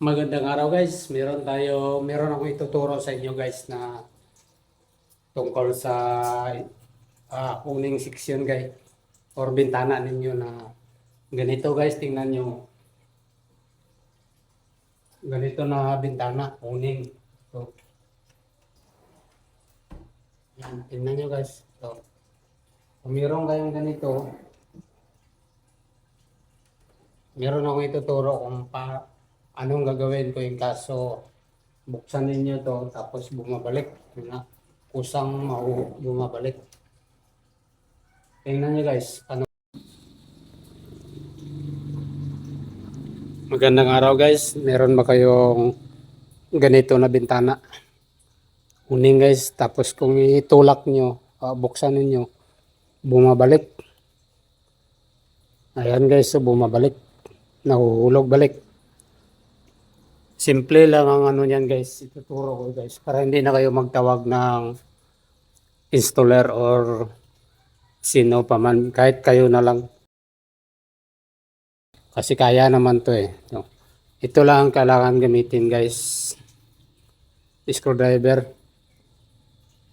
Magandang araw guys. Meron tayo, meron akong ituturo sa inyo guys na tungkol sa ah, kuning section guys or bintana ninyo na ganito guys, tingnan nyo. Ganito na bintana, kuning. So, yan, tingnan nyo guys. So, kung meron kayong ganito, meron akong ituturo kung pa, anong gagawin ko yung kaso? Buksan ninyo to tapos bumabalik. Na. Kusang mau bumabalik. Tingnan nyo guys ano magandang araw guys. Meron ba kayong ganito na bintana? Uning guys. Tapos kung itulak nyo ah, buksan ninyo bumabalik. Ayan guys so bumabalik. Nahuhulog balik Simple lang ang ano niyan guys, ituturo ko guys para hindi na kayo magtawag ng installer or sino pa man, kahit kayo na lang. Kasi kaya naman to eh. Ito lang ang kailangan gamitin guys. Screwdriver.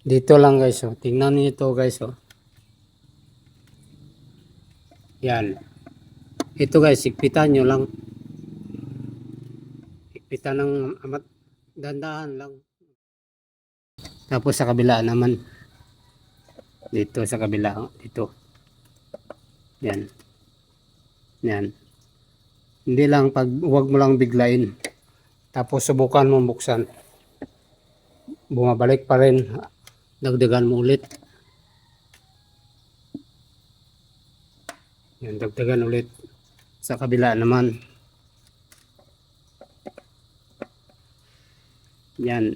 Dito lang guys. Oh. Tingnan niyo ito guys. Oh. Yan. Ito guys, sigpitan nyo lang. Pita ng amat dandahan lang. Tapos sa kabila naman. Dito sa kabila. Dito. Yan. Yan. Hindi lang pag huwag mo lang biglain. Tapos subukan mo buksan. Bumabalik pa rin. Dagdagan mo ulit. Yan, dagdagan ulit. Sa kabila naman. Yan.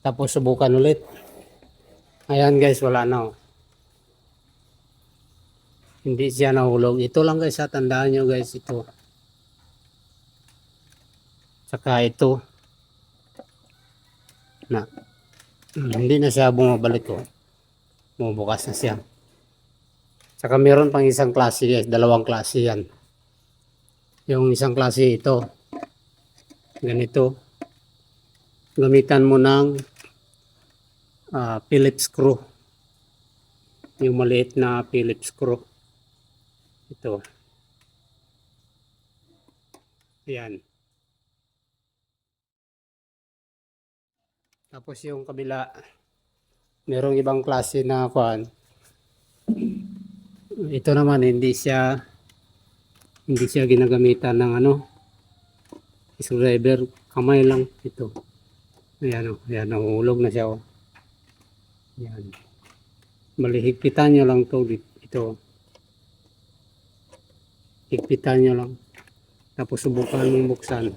Tapos subukan ulit. Ayan guys, wala na. oh. Hindi siya nahulog. Ito lang guys, ha, tandaan nyo guys, ito. Saka ito. Na. Hindi na siya bumabalik ko. Bumubukas na siya. Saka meron pang isang klase guys, dalawang klase yan. Yung isang klase ito. Ganito. Gamitan mo ng ah, Phillips screw. Yung maliit na Phillips screw. Ito. Yan. Tapos yung kabila, merong ibang klase na kuan. Ito naman hindi siya hindi siya ginagamitan ng ano screwdriver kamay lang ito. Ayan o ayan nahulog na siya o. Ayan. Malihigpitan nyo lang to ito. Higpitan nyo lang. Tapos subukan mong buksan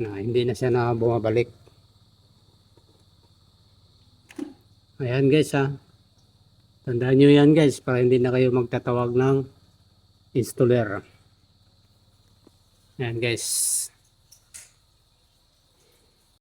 na hindi na siya na bumabalik ayan guys ha. Tandaan nyo yan guys para hindi na kayo magtatawag ng installer Yan guys.